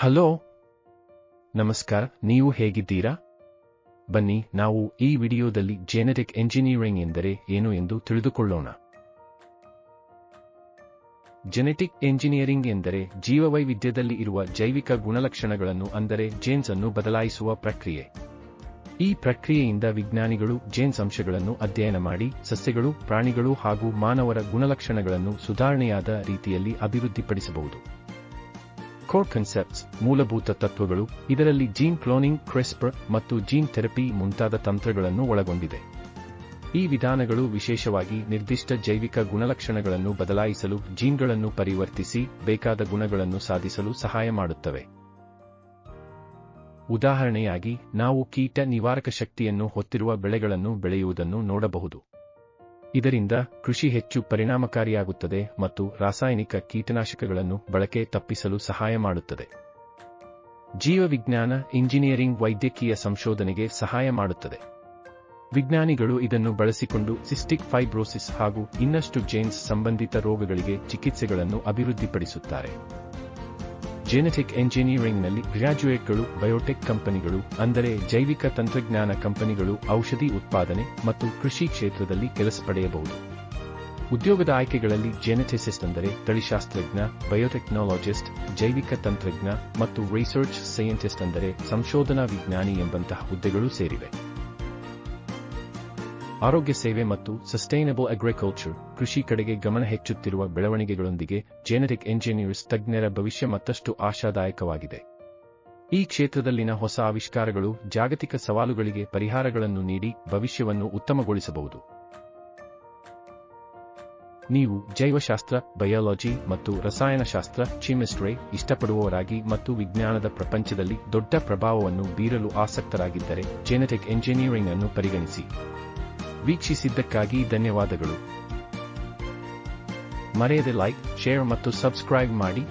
Hello. ನಮಸ್ಕಾರ, ನೀವು ಹೇಗಿದ್ದೀರಾ? ಬನ್ನಿ, ನಾವು ಈ ವಿಡಿಯೋದಲ್ಲಿ ಜೆನೆಟಿಕ್ ಎಂಜಿನಿಯರಿಂಗ್ ಎಂದರೆ ಏನು ಎಂದು ತಿಳಿದುಕೊಳ್ಳೋಣ. ಜೆನೆಟಿಕ್ ಎಂಜಿನಿಯರಿಂಗ್ ಎಂದರೆ ಜೀವವೈವಿಧ್ಯದಲ್ಲಿ ಇರುವ ಜೈವಿಕ ಗುಣಲಕ್ಷಣಗಳನ್ನು ಅಂದರೆ ಜೇನ್ಸ್ ಅನ್ನು ಬದಲಾಯಿಸುವ ಪ್ರಕ್ರಿಯೆ. ಈ ಪ್ರಕ್ರಿಯೆಯಿಂದ ವಿಜ್ಞಾನಿಗಳು ಜೇನ್ಸ್ ಅಂಶಗಳನ್ನು ಅಧ್ಯಯನ ಮಾಡಿ, ಸಸ್ಯಗಳು, ಪ್ರಾಣಿಗಳು ಹಾಗೂ ಮಾನವರ ಗುಣಲಕ್ಷಣಗಳನ್ನು ಸುಧಾರಣೆಯಾದ ರೀತಿಯಲ್ಲಿ ಅಭಿವೃದ್ಧಿಪಡಿಸಬಹುದು. ಕೋರ್ ಕನ್ಸೆಪ್ಟ್ಸ್ ಮೂಲಭೂತ ತತ್ವಗಳು, ಇದರಲ್ಲಿ ಜೀನ್ ಕ್ಲೋನಿಂಗ್ ಕ್ರಿಸ್ಪರ್ ಮತ್ತು ಜೀನ್ ಥೆರಪಿ ಮುಂತಾದ ತಂತ್ರಗಳನ್ನು ಒಳಗೊಂಡಿದೆ. ಈ ವಿಧಾನಗಳು ವಿಶೇಷವಾಗಿ ನಿರ್ದಿಷ್ಟ ಜೈವಿಕ ಗುಣಲಕ್ಷಣಗಳನ್ನು ಬದಲಾಯಿಸಲು ಜೀನ್ಗಳನ್ನು ಪರಿವರ್ತಿಸಿ, ಬೇಕಾದ ಗುಣಗಳನ್ನು ಸಾಧಿಸಲು ಸಹಾಯ ಮಾಡುತ್ತವೆ. ಉದಾಹರಣೆಯಾಗಿ, ನಾವು ಕೀಟ ನಿವಾರಕ ಶಕ್ತಿಯನ್ನು ಹೊತ್ತಿರುವ ಬೆಳೆಗಳನ್ನು ಬೆಳೆಯುವುದನ್ನು ನೋಡಬಹುದು. ಇದರಿಂದ ಕೃಷಿ ಹೆಚ್ಚು ಪರಿಣಾಮಕಾರಿಯಾಗುತ್ತದೆ ಮತ್ತು ರಾಸಾಯನಿಕ ಕೀಟನಾಶಕಗಳನ್ನು ಬಳಕೆ ತಪ್ಪಿಸಲು ಸಹಾಯ ಮಾಡುತ್ತದೆ. ಜೀವವಿಜ್ಞಾನ ಇಂಜಿನಿಯರಿಂಗ್ ವೈದ್ಯಕೀಯ ಸಂಶೋಧನೆಗೆ ಸಹಾಯ ಮಾಡುತ್ತದೆ. ವಿಜ್ಞಾನಿಗಳು ಇದನ್ನು ಬಳಸಿಕೊಂಡು ಸಿಸ್ಟಿಕ್ ಫೈಬ್ರೋಸಿಸ್ ಹಾಗೂ ಇನ್ನಷ್ಟು ಜೇನ್ಸ್ ಸಂಬಂಧಿತ ರೋಗಗಳಿಗೆ ಚಿಕಿತ್ಸೆಗಳನ್ನು ಅಭಿವೃದ್ಧಿಪಡಿಸುತ್ತಾರೆ. ಜೆನೆಟಿಕ್ ಎಂಜಿನಿಯರಿಂಗ್ನಲ್ಲಿ ಗ್ರಾಜ್ಯುಯೇಟ್ಗಳು ಬಯೋಟೆಕ್ ಕಂಪನಿಗಳು ಅಂದರೆ ಜೈವಿಕ ತಂತ್ರಜ್ಞಾನ ಕಂಪನಿಗಳು ಔಷಧಿ ಉತ್ಪಾದನೆ ಮತ್ತು ಕೃಷಿ ಕ್ಷೇತ್ರದಲ್ಲಿ ಕೆಲಸ ಪಡೆಯಬಹುದು. ಉದ್ಯೋಗದ ಆಯ್ಕೆಗಳಲ್ಲಿ ಜೆನೆಟಿಸಿಸ್ಟ್ ಅಂದರೆ ತಳಿಶಾಸ್ತ್ರಜ್ಞ ಬಯೋಟೆಕ್ನಾಲಜಿಸ್ಟ್ ಜೈವಿಕ ತಂತ್ರಜ್ಞ ಮತ್ತು ರಿಸರ್ಚ್ ಸೈಂಟಿಸ್ಟ್ ಅಂದರೆ ಸಂಶೋಧನಾ ವಿಜ್ಞಾನಿ ಎಂಬಂತಹ ಹುದ್ದೆಗಳು ಸೇರಿವೆ. ಆರೋಗ್ಯ ಸೇವೆ ಮತ್ತು ಸಸ್ಟೈನಬಲ್ ಅಗ್ರಿಕಲ್ಚರ್ ಕೃಷಿ ಕಡೆಗೆ ಗಮನ ಹೆಚ್ಚುತ್ತಿರುವ ಬೆಳವಣಿಗೆಗಳೊಂದಿಗೆ ಜೆನೆಟಿಕ್ ಎಂಜಿನಿಯರ್ಸ್ ತಜ್ಞರ ಭವಿಷ್ಯ ಮತ್ತಷ್ಟು ಆಶಾದಾಯಕವಾಗಿದೆ. ಈ ಕ್ಷೇತ್ರದಲ್ಲಿನ ಹೊಸ ಆವಿಷ್ಕಾರಗಳು ಜಾಗತಿಕ ಸವಾಲುಗಳಿಗೆ ಪರಿಹಾರಗಳನ್ನು ನೀಡಿ ಭವಿಷ್ಯವನ್ನು ಉತ್ತಮಗೊಳಿಸಬಹುದು. ನೀವು ಜೈವಶಾಸ್ತ್ರ ಬಯಾಲಜಿ ಮತ್ತು ರಸಾಯನಶಾಸ್ತ್ರ ಕೆಮಿಸ್ಟ್ರಿ ಇಷ್ಟಪಡುವವರಾಗಿ ಮತ್ತು ವಿಜ್ಞಾನದ ಪ್ರಪಂಚದಲ್ಲಿ ದೊಡ್ಡ ಪ್ರಭಾವವನ್ನು ಬೀರಲು ಆಸಕ್ತರಾಗಿದ್ದರೆ ಜೆನೆಟಿಕ್ ಎಂಜಿನಿಯರಿಂಗ್ ಅನ್ನು ಪರಿಗಣಿಸಿ. ವೀಕ್ಷಿಸಿದ್ದಕ್ಕಾಗಿ ಧನ್ಯವಾದಗಳು. ಮರೆಯದೆ ಲೈಕ್ ಶೇರ್ ಮತ್ತು ಸಬ್ಸ್ಕ್ರೈಬ್ ಮಾಡಿ.